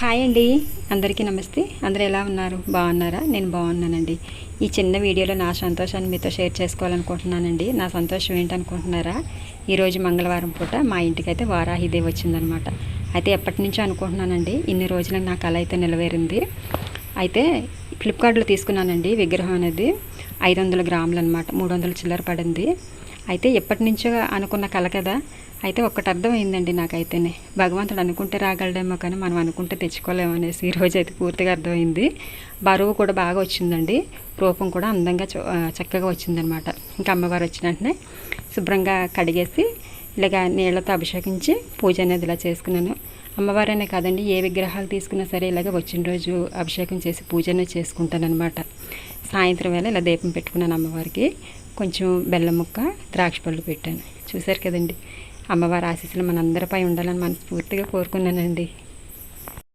Hi అండి. అందరికీ నమస్తే. అందరూ ఎలా ఉన్నారు? బాగున్నారా? నేను బాగున్నానండి. ఈ చిన్న వీడియోలో నా సంతోషాన్ని మీతో షేర్ చేసుకోవాలనుకుంటున్నానండి. నా సంతోషం ఏంటనుకుంటున్నారా? ఈరోజు మంగళవారం పూట మా ఇంటికి అయితే వారాహిదేవి వచ్చిందనమాట. అయితే ఎప్పటి నుంచో అనుకుంటున్నానండి ఇన్ని రోజులకు నా కళ అయితే నిలవేరింది. అయితే ఫ్లిప్కార్ట్లో తీసుకున్నానండి విగ్రహం అనేది. ఐదు వందల గ్రాములు అనమాట మూడు వందల చిల్లర పడింది. అయితే ఎప్పటి నుంచో అనుకున్న కల కదా. అయితే ఒక్కటి అర్థమైందండి నాకైతేనే. భగవంతుడు అనుకుంటే రాగలడేమో కానీ మనం అనుకుంటే తెచ్చుకోలేము అనేసి ఈరోజు అయితే పూర్తిగా అర్థమైంది. బరువు కూడా బాగా వచ్చిందండి. రూపం కూడా అందంగా చ- చక్కగా వచ్చిందనమాట. ఇంకా అమ్మవారు వచ్చిన వెంటనే శుభ్రంగా కడిగేసి ఇలాగ నీళ్ళతో అభిషేకించి పూజ అనేది ఇలా చేసుకున్నాను. అమ్మవారనే కాదండి ఏ విగ్రహాలు తీసుకున్నా సరే ఇలాగ వచ్చిన రోజు అభిషేకం చేసి పూజనే చేసుకుంటానమాట సాయంత్రం వేళ ఇలా దీపం పెట్టుకున్నాను అమ్మవారికి. కొంచెం బెల్లం ముక్క ద్రాక్ష పళ్ళు పెట్టాను. చూశారు కదండి? అమ్మవారి ఆశీస్సులు మనందరిపై ఉండాలని మనస్ఫూర్తిగా కోరుకున్నానండి.